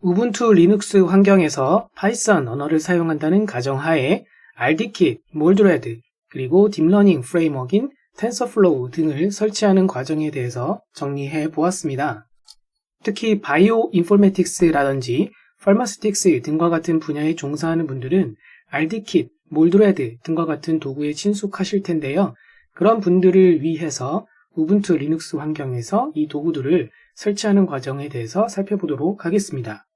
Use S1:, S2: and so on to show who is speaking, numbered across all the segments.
S1: 우분투 리눅스 환경에서 파이썬 언어를 사용한다는 가정하에 RDKit, 몰드레드, 그리고 딥러닝 프레임워크인 텐서플로우 등을 설치하는 과정에 대해서 정리해 보았습니다. 특히 바이오 인포메틱스라든지 파마스틱스 등과 같은 분야에 종사하는 분들은 RDKit, 몰드레드 등과 같은 도구에 친숙하실 텐데요. 그런 분들을 위해서 우분투 리눅스 환경에서 이 도구들을 설치하는 과정에 대해서 살펴보도록 하겠습니다.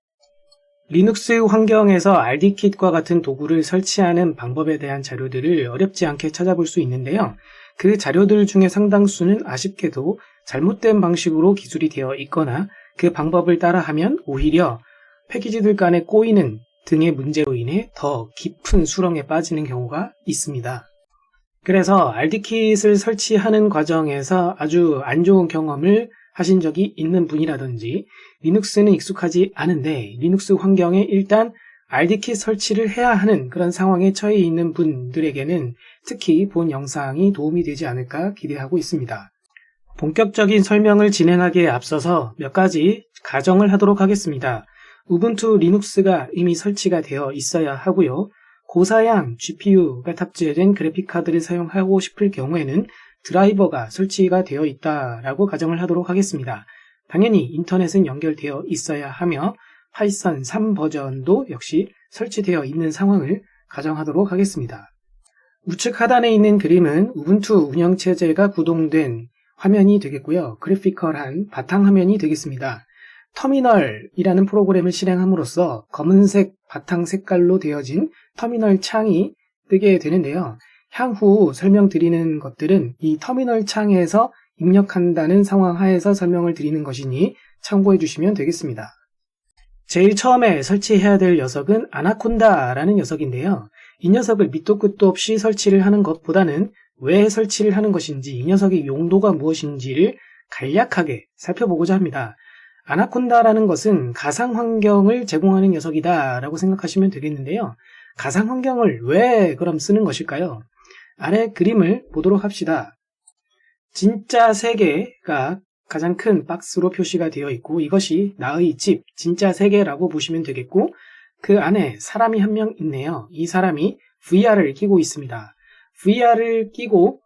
S1: 리눅스 환경에서 RDKit과 같은 도구를 설치하는 방법에 대한 자료들을 어렵지 않게 찾아볼 수 있는데요. 그 자료들 중에 상당수는 아쉽게도 잘못된 방식으로 기술이 되어 있거나 그 방법을 따라하면 오히려 패키지들 간에 꼬이는 등의 문제로 인해 더 깊은 수렁에 빠지는 경우가 있습니다. 그래서 RDKit을 설치하는 과정에서 아주 안 좋은 경험을 하신 적이 있는 분이라든지 리눅스는 익숙하지 않은데 리눅스 환경에 일단 RDKit 설치를 해야 하는 그런 상황에 처해 있는 분들에게는 특히 본 영상이 도움이 되지 않을까 기대하고 있습니다. 본격적인 설명을 진행하기에 앞서서 몇 가지 가정을 하도록 하겠습니다. 우분투 리눅스가 이미 설치가 되어 있어야 하고요. 고사양 GPU가 탑재된 그래픽카드를 사용하고 싶을 경우에는 드라이버가 설치가 되어 있다라고 가정을 하도록 하겠습니다. 당연히 인터넷은 연결되어 있어야 하며 파이썬 3 버전도 역시 설치되어 있는 상황을 가정하도록 하겠습니다. 우측 하단에 있는 그림은 우분투 운영체제가 구동된 화면이 되겠고요. 그래피컬한 바탕화면이 되겠습니다. 터미널이라는 프로그램을 실행함으로써 검은색 바탕 색깔로 되어진 터미널 창이 뜨게 되는데요. 향후 설명드리는 것들은 이 터미널 창에서 입력한다는 상황 하에서 설명을 드리는 것이니 참고해 주시면 되겠습니다. 제일 처음에 설치해야 될 녀석은 아나콘다라는 녀석인데요. 이 녀석을 밑도 끝도 없이 설치를 하는 것보다는 왜 설치를 하는 것인지 이 녀석의 용도가 무엇인지를 간략하게 살펴보고자 합니다. 아나콘다라는 것은 가상 환경을 제공하는 녀석이다 라고 생각하시면 되겠는데요. 가상 환경을 왜 그럼 쓰는 것일까요? 아래 그림을 보도록 합시다. 진짜 세계가 가장 큰 박스로 표시가 되어 있고 이것이 나의 집, 진짜 세계라고 보시면 되겠고 그 안에 사람이 한 명 있네요. 이 사람이 VR을 끼고 있습니다. VR을 끼고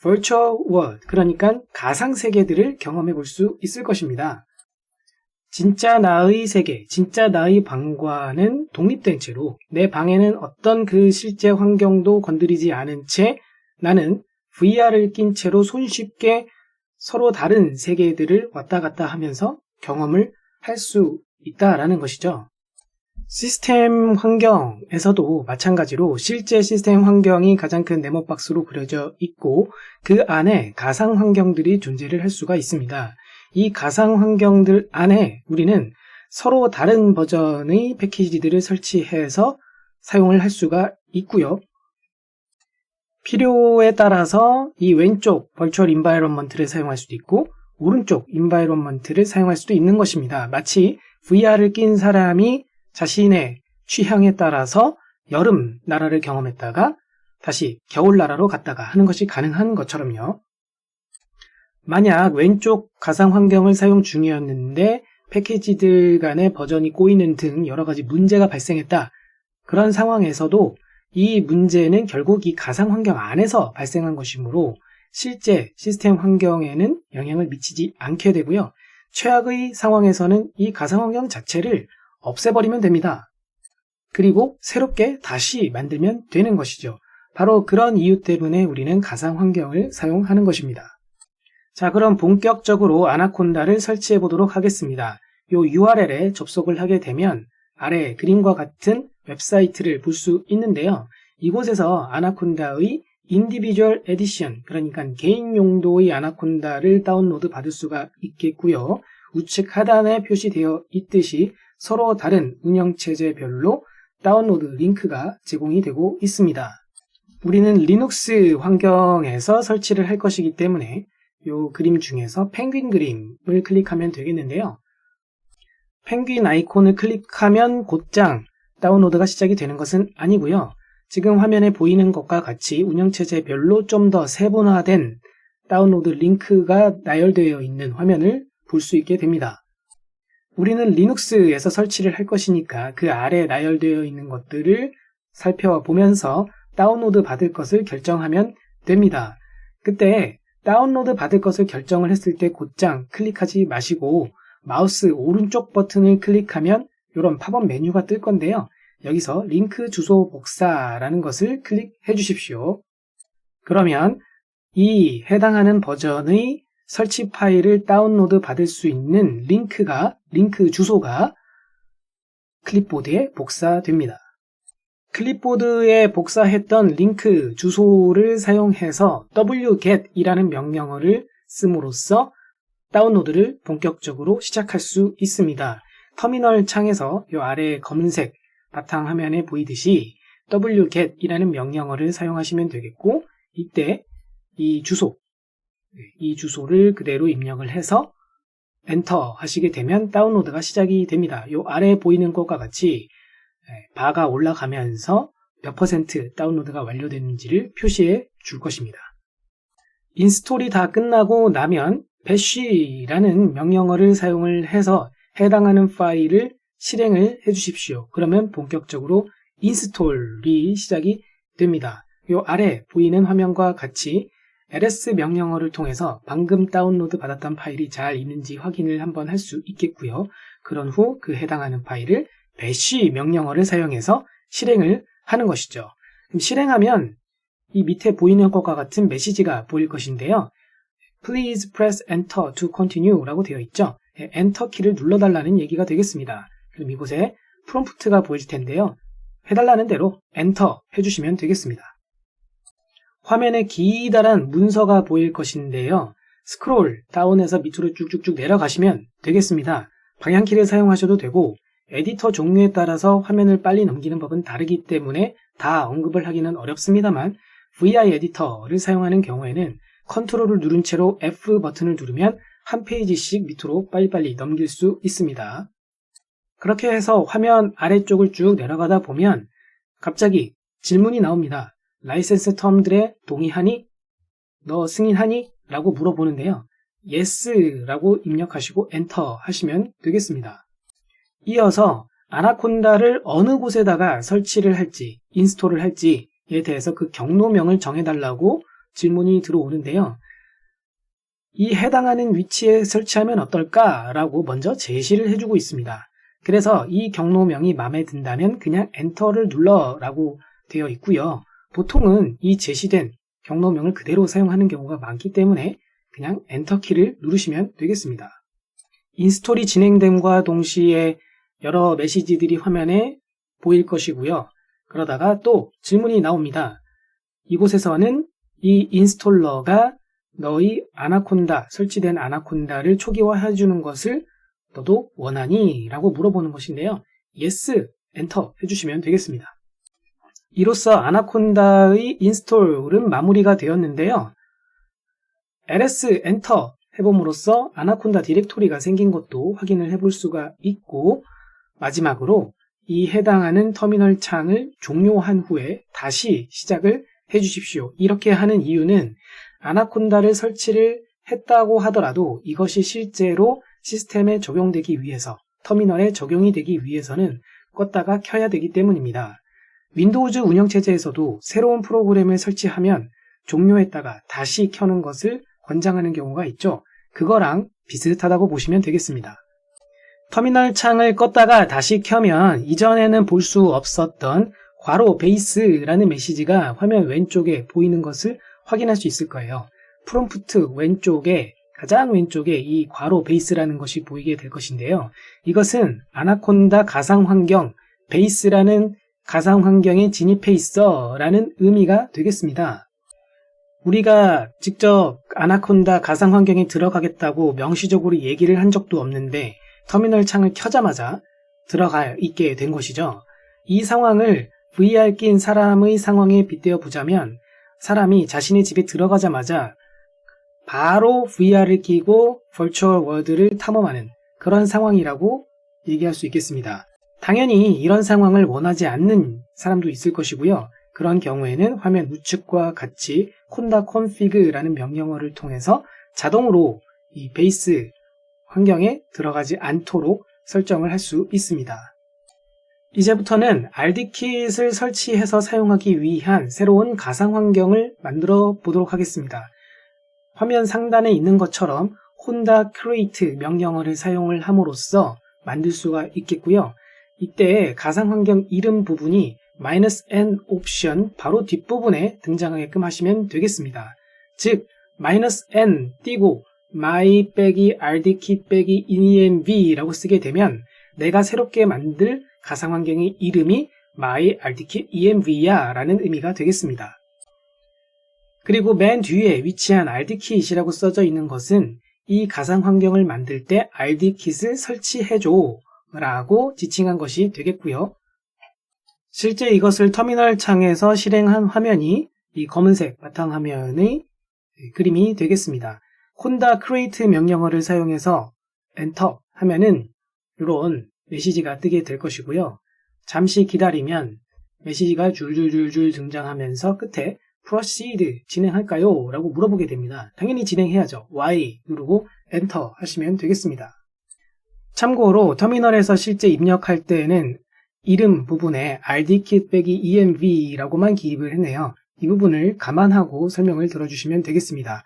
S1: Virtual World, 그러니까 가상 세계들을 경험해 볼 수 있을 것입니다. 진짜 나의 세계, 진짜 나의 방과는 독립된 채로 내 방에는 어떤 그 실제 환경도 건드리지 않은 채 나는 VR을 낀 채로 손쉽게 서로 다른 세계들을 왔다 갔다 하면서 경험을 할 수 있다라는 것이죠. 시스템 환경에서도 마찬가지로 실제 시스템 환경이 가장 큰 네모박스로 그려져 있고 그 안에 가상 환경들이 존재를 할 수가 있습니다. 이 가상 환경들 안에 우리는 서로 다른 버전의 패키지들을 설치해서 사용을 할 수가 있고요. 필요에 따라서 이 왼쪽 벌추얼 인바이런먼트를 사용할 수도 있고 오른쪽 인바이런먼트를 사용할 수도 있는 것입니다. 마치 VR을 낀 사람이 자신의 취향에 따라서 여름 나라를 경험했다가 다시 겨울 나라로 갔다가 하는 것이 가능한 것처럼요. 만약 왼쪽 가상 환경을 사용 중이었는데 패키지들 간의 버전이 꼬이는 등 여러 가지 문제가 발생했다. 그런 상황에서도 이 문제는 결국 이 가상 환경 안에서 발생한 것이므로 실제 시스템 환경에는 영향을 미치지 않게 되고요. 최악의 상황에서는 이 가상 환경 자체를 없애버리면 됩니다. 그리고 새롭게 다시 만들면 되는 것이죠. 바로 그런 이유 때문에 우리는 가상 환경을 사용하는 것입니다. 자, 그럼 본격적으로 아나콘다를 설치해 보도록 하겠습니다. 요 URL에 접속을 하게 되면 아래 그림과 같은 웹사이트를 볼 수 있는데요. 이곳에서 아나콘다의 인디비주얼 에디션, 그러니까 개인 용도의 아나콘다를 다운로드 받을 수가 있겠고요. 우측 하단에 표시되어 있듯이 서로 다른 운영체제별로 다운로드 링크가 제공이 되고 있습니다. 우리는 리눅스 환경에서 설치를 할 것이기 때문에 이 그림 중에서 펭귄 그림을 클릭하면 되겠는데요. 펭귄 아이콘을 클릭하면 곧장 다운로드가 시작이 되는 것은 아니고요. 지금 화면에 보이는 것과 같이 운영체제별로 좀 더 세분화된 다운로드 링크가 나열되어 있는 화면을 볼 수 있게 됩니다. 우리는 리눅스에서 설치를 할 것이니까 그 아래 나열되어 있는 것들을 살펴보면서 다운로드 받을 것을 결정하면 됩니다. 그때 다운로드 받을 것을 결정을 했을 때 곧장 클릭하지 마시고 마우스 오른쪽 버튼을 클릭하면 이런 팝업 메뉴가 뜰 건데요. 여기서 링크 주소 복사라는 것을 클릭해 주십시오. 그러면 이 해당하는 버전의 설치 파일을 다운로드 받을 수 있는 링크가, 링크 주소가 클립보드에 복사됩니다. 클립보드에 복사했던 링크 주소를 사용해서 wget이라는 명령어를 씀으로써 다운로드를 본격적으로 시작할 수 있습니다. 터미널 창에서 이 아래 검은색 바탕화면에 보이듯이 wget이라는 명령어를 사용하시면 되겠고 이때 이 주소, 이 주소를 그대로 입력을 해서 엔터 하시게 되면 다운로드가 시작이 됩니다. 이 아래 보이는 것과 같이 바가 올라가면서 몇 퍼센트 다운로드가 완료됐는지를 표시해 줄 것입니다. 인스톨이 다 끝나고 나면 bash라는 명령어를 사용을 해서 해당하는 파일을 실행을 해 주십시오. 그러면 본격적으로 인스톨이 시작이 됩니다. 이 아래 보이는 화면과 같이 ls 명령어를 통해서 방금 다운로드 받았던 파일이 잘 있는지 확인을 한번 할 수 있겠고요. 그런 후 그 해당하는 파일을 bash 명령어를 사용해서 실행을 하는 것이죠. 그럼 실행하면 이 밑에 보이는 것과 같은 메시지가 보일 것인데요. Please press enter to continue 라고 되어 있죠. 엔터 키를 눌러달라는 얘기가 되겠습니다. 그럼 이곳에 프롬프트가 보일 텐데요. 해달라는 대로 엔터 해주시면 되겠습니다. 화면에 기다란 문서가 보일 것인데요. 스크롤 다운해서 밑으로 쭉쭉쭉 내려가시면 되겠습니다. 방향키를 사용하셔도 되고 에디터 종류에 따라서 화면을 빨리 넘기는 법은 다르기 때문에 다 언급을 하기는 어렵습니다만 VI 에디터를 사용하는 경우에는 컨트롤을 누른 채로 F 버튼을 누르면 한 페이지씩 밑으로 빨리빨리 넘길 수 있습니다. 그렇게 해서 화면 아래쪽을 쭉 내려가다 보면 갑자기 질문이 나옵니다. 라이센스 텀들에 동의하니? 너 승인하니? 라고 물어보는데요. yes라고 입력하시고 엔터 하시면 되겠습니다. 이어서 아나콘다를 어느 곳에다가 설치를 할지, 인스톨을 할지에 대해서 그 경로명을 정해달라고 질문이 들어오는데요. 이 해당하는 위치에 설치하면 어떨까라고 먼저 제시를 해주고 있습니다. 그래서 이 경로명이 마음에 든다면 그냥 엔터를 눌러라고 되어 있고요. 보통은 이 제시된 경로명을 그대로 사용하는 경우가 많기 때문에 그냥 엔터 키를 누르시면 되겠습니다. 인스톨이 진행됨과 동시에 여러 메시지들이 화면에 보일 것이고요. 그러다가 또 질문이 나옵니다. 이곳에서는 이 인스톨러가 너희 아나콘다, 설치된 아나콘다를 초기화해 주는 것을 너도 원하니? 라고 물어보는 것인데요. yes, 엔터 해주시면 되겠습니다. 이로써 아나콘다의 인스톨은 마무리가 되었는데요. ls 엔터 해봄으로써 아나콘다 디렉토리가 생긴 것도 확인을 해볼 수가 있고 마지막으로 이 해당하는 터미널 창을 종료한 후에 다시 시작을 해 주십시오. 이렇게 하는 이유는 아나콘다를 설치를 했다고 하더라도 이것이 실제로 시스템에 적용되기 위해서 터미널에 적용이 되기 위해서는 껐다가 켜야 되기 때문입니다. 윈도우즈 운영체제에서도 새로운 프로그램을 설치하면 종료했다가 다시 켜는 것을 권장하는 경우가 있죠. 그거랑 비슷하다고 보시면 되겠습니다. 터미널 창을 껐다가 다시 켜면 이전에는 볼 수 없었던 괄호 베이스라는 메시지가 화면 왼쪽에 보이는 것을 확인할 수 있을 거예요. 프롬프트 왼쪽에 가장 왼쪽에 이 괄호 베이스라는 것이 보이게 될 것인데요. 이것은 아나콘다 가상 환경 베이스라는 가상 환경에 진입해 있어 라는 의미가 되겠습니다. 우리가 직접 아나콘다 가상 환경에 들어가겠다고 명시적으로 얘기를 한 적도 없는데 터미널 창을 켜자마자 들어가 있게 된 것이죠. 이 상황을 VR 낀 사람의 상황에 빗대어 보자면 사람이 자신의 집에 들어가자마자 바로 VR을 끼고 벌추얼 월드를 탐험하는 그런 상황이라고 얘기할 수 있겠습니다. 당연히 이런 상황을 원하지 않는 사람도 있을 것이고요. 그런 경우에는 화면 우측과 같이 콘다 config라는 명령어를 통해서 자동으로 이 베이스 환경에 들어가지 않도록 설정을 할 수 있습니다. 이제부터는 RD킷을 설치해서 사용하기 위한 새로운 가상 환경을 만들어 보도록 하겠습니다. 화면 상단에 있는 것처럼 혼다 create 명령어를 사용을 함으로써 만들 수가 있겠고요. 이때 가상 환경 이름 부분이 "-n 옵션 바로 뒷부분에 등장하게끔 하시면 되겠습니다. 즉 "-n" 띄고 my 빼기 rdkit 빼기 env라고 쓰게 되면 내가 새롭게 만들 가상 환경의 이름이 my rdkit env야 라는 의미가 되겠습니다. 그리고 맨 뒤에 위치한 rdkit이라고 써져 있는 것은 이 가상 환경을 만들 때 rdkit을 설치해줘 라고 지칭한 것이 되겠고요. 실제 이것을 터미널 창에서 실행한 화면이 이 검은색 바탕화면의 그림이 되겠습니다. 혼다 create 명령어를 사용해서 엔터 하면은 이런 메시지가 뜨게 될 것이고요. 잠시 기다리면 메시지가 줄줄줄줄 등장하면서 끝에 proceed 진행할까요? 라고 물어보게 됩니다. 당연히 진행해야죠. Y 누르고 엔터 하시면 되겠습니다. 참고로 터미널에서 실제 입력할 때에는 이름 부분에 rdkit 빼기 env라고만 기입을 했네요. 이 부분을 감안하고 설명을 들어주시면 되겠습니다.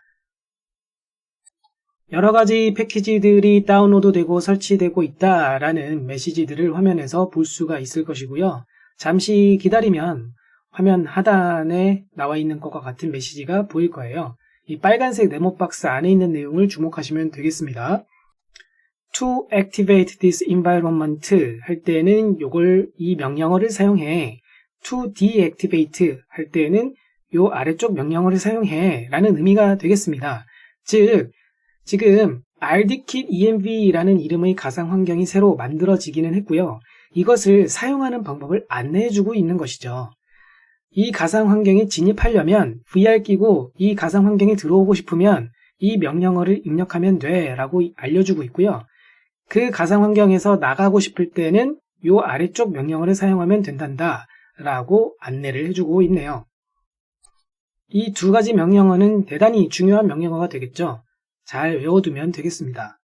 S1: 여러 가지 패키지들이 다운로드 되고 설치되고 있다라는 메시지들을 화면에서 볼 수가 있을 것이고요. 잠시 기다리면 화면 하단에 나와 있는 것과 같은 메시지가 보일 거예요. 이 빨간색 네모 박스 안에 있는 내용을 주목하시면 되겠습니다. to activate this environment 할 때는 요걸 이 명령어를 사용해 to deactivate 할 때는 요 아래쪽 명령어를 사용해 라는 의미가 되겠습니다. 즉 지금 rdkit env라는 이름의 가상 환경이 새로 만들어지기는 했고요. 이것을 사용하는 방법을 안내해주고 있는 것이죠. 이 가상 환경에 진입하려면 VR 끼고 이 가상 환경에 들어오고 싶으면 이 명령어를 입력하면 돼 라고 알려주고 있고요. 그 가상 환경에서 나가고 싶을 때는 이 아래쪽 명령어를 사용하면 된단다 라고 안내를 해주고 있네요. 이 두 가지 명령어는 대단히 중요한 명령어가 되겠죠. 잘 외워두면 되겠습니다.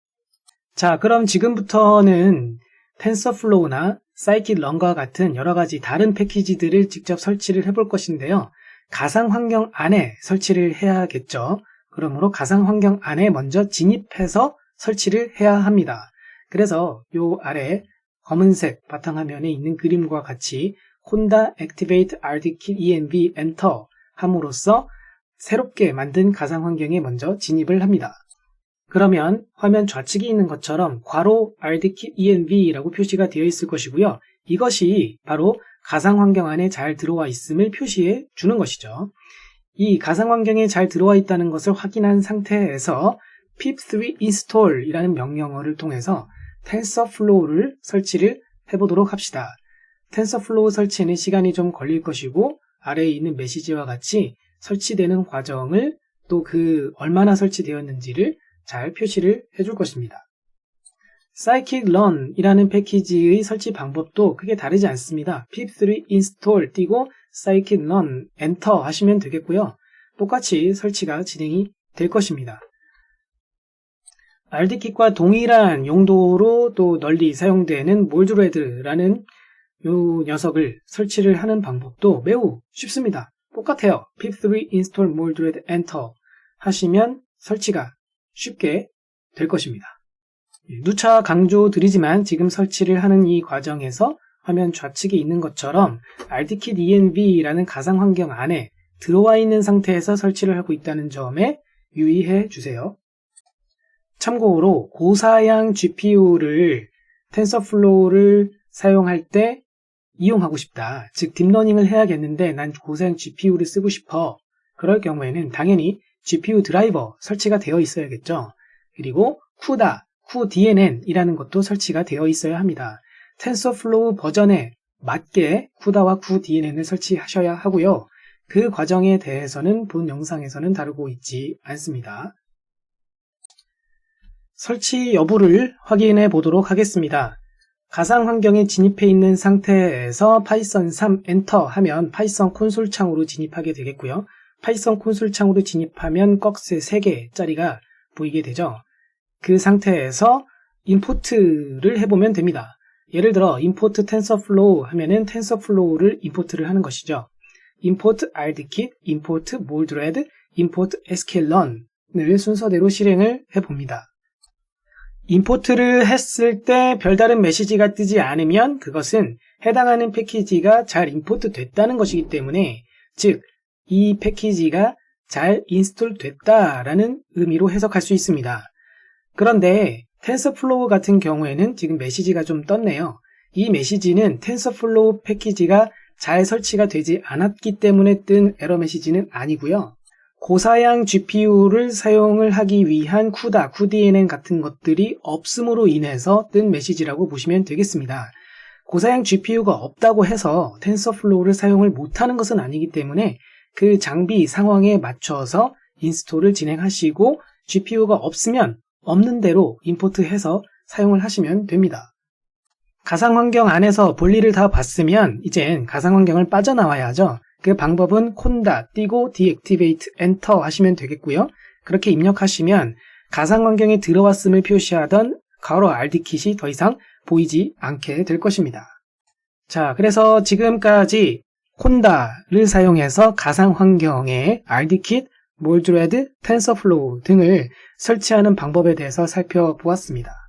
S1: 자, 그럼 지금부터는 텐서플로우나 사이킷런과 같은 여러 가지 다른 패키지들을 직접 설치를 해볼 것인데요. 가상 환경 안에 설치를 해야겠죠. 그러므로 가상 환경 안에 먼저 진입해서 설치를 해야 합니다. 그래서 요 아래 검은색 바탕화면에 있는 그림과 같이 혼다 Activate RDKit ENV Enter 함으로써 새롭게 만든 가상 환경에 먼저 진입을 합니다. 그러면 화면 좌측에 있는 것처럼 괄호 RDKit ENV라고 표시가 되어 있을 것이고요. 이것이 바로 가상 환경 안에 잘 들어와 있음을 표시해 주는 것이죠. 이 가상 환경에 잘 들어와 있다는 것을 확인한 상태에서 pip3 install이라는 명령어를 통해서 텐서플로우를 설치를 해보도록 합시다. 텐서플로우 설치는 시간이 좀 걸릴 것이고 아래에 있는 메시지와 같이 설치되는 과정을 또 그 얼마나 설치되었는지를 잘 표시를 해줄 것입니다. scikit-learn이라는 패키지의 설치 방법도 크게 다르지 않습니다. pip3 install 띄고 scikit-learn enter 하시면 되겠고요. 똑같이 설치가 진행이 될 것입니다. RD킷과 동일한 용도로 또 널리 사용되는 몰드레드라는 이 녀석을 설치를 하는 방법도 매우 쉽습니다. 똑같아요. pip3 install moldred enter 하시면 설치가 쉽게 될 것입니다. 예, 누차 강조드리지만 지금 설치를 하는 이 과정에서 화면 좌측에 있는 것처럼 RDKit env라는 가상 환경 안에 들어와 있는 상태에서 설치를 하고 있다는 점에 유의해 주세요. 참고로 고사양 GPU를 텐서플로우를 사용할 때 이용하고 싶다. 즉 딥러닝을 해야겠는데 난 고사양 GPU를 쓰고 싶어. 그럴 경우에는 당연히 GPU 드라이버 설치가 되어 있어야겠죠. 그리고 CUDA, cuDNN이라는 것도 설치가 되어 있어야 합니다. 텐서플로우 버전에 맞게 CUDA와 cuDNN을 설치하셔야 하고요. 그 과정에 대해서는 본 영상에서는 다루고 있지 않습니다. 설치 여부를 확인해 보도록 하겠습니다. 가상 환경에 진입해 있는 상태에서 파이썬 3 엔터 하면 파이썬 콘솔 창으로 진입하게 되겠고요. 파이썬 콘솔 창으로 진입하면 꺽스 3개짜리가 보이게 되죠. 그 상태에서 임포트를 해보면 됩니다. 예를 들어 import tensorflow 하면은 tensorflow를 임포트를 하는 것이죠. import rdkit, import moldred, import sklearn을 순서대로 실행을 해봅니다. 임포트를 했을 때 별다른 메시지가 뜨지 않으면 그것은 해당하는 패키지가 잘 임포트 됐다는 것이기 때문에 즉 이 패키지가 잘 인스톨 됐다라는 의미로 해석할 수 있습니다. 그런데 텐서플로우 같은 경우에는 지금 메시지가 좀 떴네요. 이 메시지는 텐서플로우 패키지가 잘 설치가 되지 않았기 때문에 뜬 에러 메시지는 아니고요. 고사양 GPU를 사용을 하기 위한 쿠다, 쿠DNN 같은 것들이 없음으로 인해서 뜬 메시지라고 보시면 되겠습니다. 고사양 GPU가 없다고 해서 텐서플로우를 사용을 못하는 것은 아니기 때문에 그 장비 상황에 맞춰서 인스톨을 진행하시고 GPU가 없으면 없는 대로 임포트해서 사용을 하시면 됩니다. 가상 환경 안에서 볼일을 다 봤으면 이젠 가상 환경을 빠져나와야죠. 그 방법은 콘다 띄고 deactivate enter 하시면 되겠고요. 그렇게 입력하시면 가상 환경에 들어왔음을 표시하던 가로 rd킷이 더 이상 보이지 않게 될 것입니다. 자, 그래서 지금까지 콘다를 사용해서 가상 환경에 rdkit, 몰드레드, 텐서플로우 등을 설치하는 방법에 대해서 살펴보았습니다.